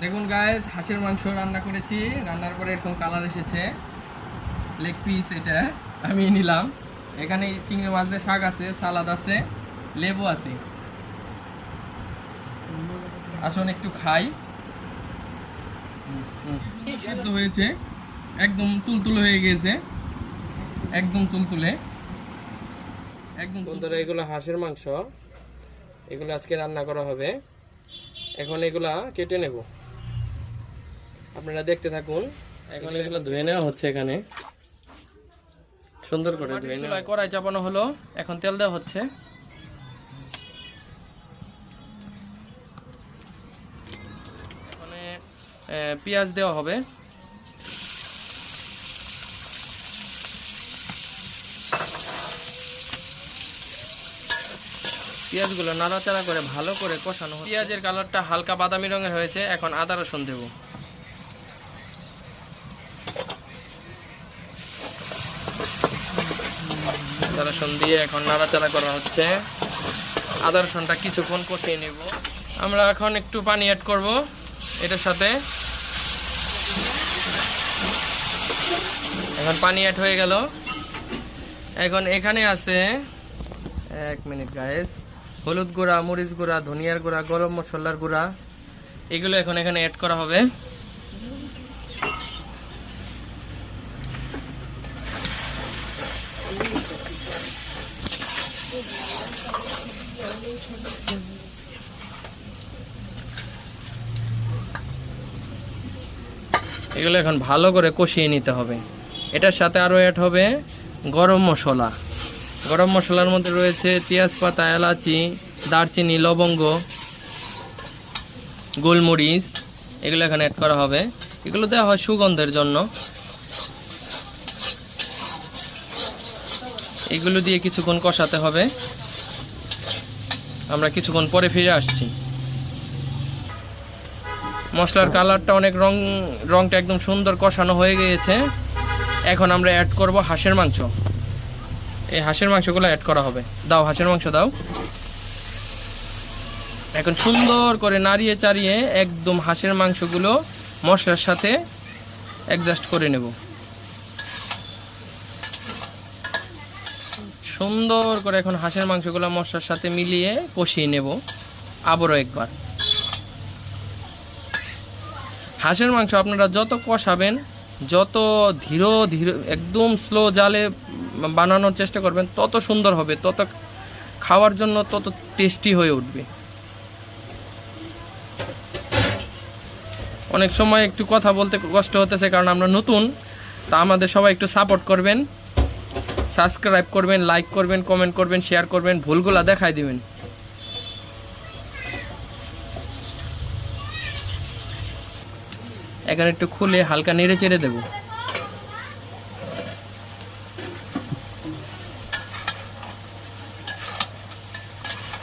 দেখুন গায়েস হাঁসের মাংস রান্না করেছি। রান্নার পরে এরকম কালার এসেছে। লেগ পিস এটা আমি নিলাম। এখানে চিংড়ি মাছ দিয়ে শাক আছে সালাদ আছে লেবু আছে। আসুন একটু খাই। সিদ্ধ হয়েছে। একদম তুলতুলে হয়ে গিয়েছে একদম তুলতুলে। একদম বন্ধুরা এগুলো হাঁসের মাংস। এগুলো আজকে রান্না করা হবে। এখন এগুলা কেটে নেব। আপনারা দেখতে থাকুন। এখন এগুলো ধুয়ে নেওয়া হচ্ছে এখানে। সুন্দর করে ধুয়ে নেওয়া কড়াই চাপানো হলো। এখন তেল দেওয়া হচ্ছে। এখানে পেঁয়াজ দেওয়া হবে। পেঁয়াজগুলো নাড়াচাড়া করে ভালো করে কষানো। পেঁয়াজের কালারটা হালকা বাদামি রঙের হয়েছে। এখন আদা রসুন দেব। রসুন দিয়ে এখন নাড়াচাড়া করা হচ্ছে। আদা রসুনটা কিছুক্ষণ কষিয়ে নেব। আমরা এখন একটু পানি অ্যাড করব এটার সাথে। এখন পানি অ্যাড হয়ে গেল। এখন এখানে আছে, এক মিনিট গায়েস হলুদ গুঁড়া, মরিচ গুঁড়া, ধনিয়ার গুঁড়া, গরম মশলার গুঁড়া, এগুলো এখন এখানে অ্যাড করা হবে। এগুলো এখন ভালো করে কষিয়ে নিতে হবে। এটার সাথে আরও অ্যাড হবে গরম মশলা। গরম মশলার মধ্যে রয়েছে পেঁয়াজপাতা এলাচি, দারচিনি, লবঙ্গ, গোলমরিচ, এগুলো এখানে অ্যাড করা হবে। এগুলো দেওয়া হয় সুগন্ধের জন্য। এগুলো দিয়ে কিছুক্ষণ কষাতে হবে। আমরা কিছুক্ষণ পরে ফিরে আসছি। মশলার কালারটা অনেক রং, রংটা একদম সুন্দর কষানো হয়ে গিয়েছে। এখন আমরা অ্যাড করব হাঁসের মাংস। এই হাঁসের মাংসগুলো অ্যাড করা হবে। দাও হাঁসের মাংস, দাও। এখন সুন্দর করে নাড়িয়ে চাড়িয়ে একদম হাঁসের মাংসগুলো মশলার সাথে অ্যাডজাস্ট করে নেব। সুন্দর করে এখন হাঁসের মাংসগুলো মশলার সাথে মিলিয়ে কষিয়ে নেব। আবারও একবার। হাঁসের মাংস আপনারা যত কষাবেন, যত ধীর ধীর একদম স্লো জালে বানানোর চেষ্টা করবেন, তত সুন্দর হবে, তত খাওয়ার জন্য তত টেস্টি হয়ে উঠবে। অনেক সময় একটু কথা বলতে কষ্ট হতেছে কারণ আমরা নতুন, তা আমাদের সবাই একটু সাপোর্ট করবেন সাবস্ক্রাইব করবেন লাইক করবেন কমেন্ট করবেন শেয়ার করবেন, ভুলগুলা দেখাই দিবেন। এখানে একটু খুলে হালকা নেড়ে চেড়ে দেবো।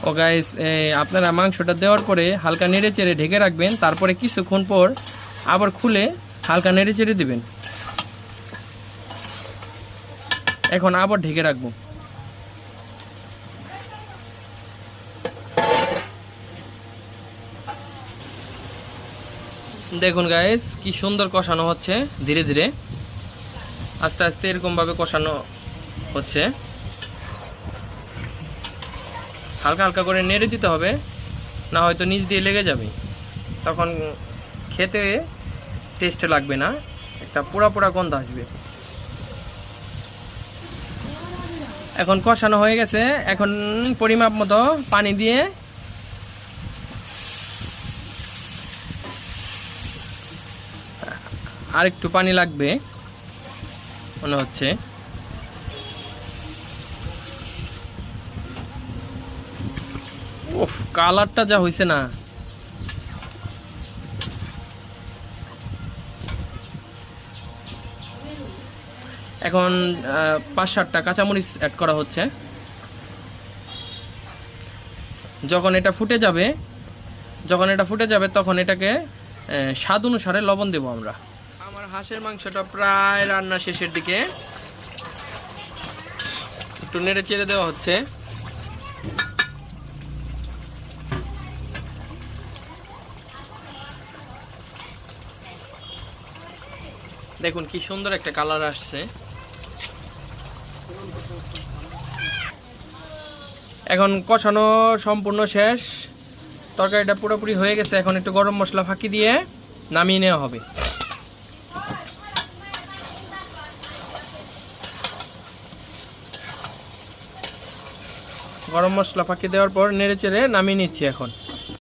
ও গাইস আপনারা মাংসটা দেওয়ার পরে হালকা নেড়ে চেড়ে ঢেকে রাখবেন, তারপরে কিছুক্ষণ পর আবার খুলে হালকা নেড়ে চেড়ে দেবেন। এখন আবার ঢেকে রাখব। দেখুন গাইস কি সুন্দর কষানো হচ্ছে, ধীরে ধীরে। আস্তে আস্তে এরকমভাবে কষানো হচ্ছে। হালকা হালকা করে নেড়ে দিতে হবে, না হয়তো নিচ দিয়ে লেগে যাবে। তখন খেতে টেস্ট লাগবে না, একটা পোড়া পোড়া গন্ধ আসবে। এখন কষানো হয়ে গেছে, এখন পরিমাপ মতো পানি দিয়ে আর একটু পানি লাগবে। মনে হচ্ছে। ওফ কালারটা যা হয়েছে না। এখন পাঁচ সাতটা কাঁচামরিচ অ্যাড করা হচ্ছে। যখন এটা ফুটে যাবে, যখন এটা ফুটে যাবে, তখন এটাকে স্বাদ অনুসারে লবণ দেবো আমরা। হাঁসের মাংসটা প্রায় রান্না শেষের দিকে। একটু নেড়ে চেড়ে দেওয়া হচ্ছে। দেখুন কি সুন্দর একটা কালার আসছে। এখন কষানো সম্পূর্ণ শেষ। তরকারিটা পুরোপুরি হয়ে গেছে। এখন একটু গরম মশলা ফাঁকি দিয়ে নামিয়ে নেওয়া হবে। গরম মশলা ফাঁকি দেওয়ার পর নেড়ে চেড়ে নামিয়ে নিচ্ছি এখন।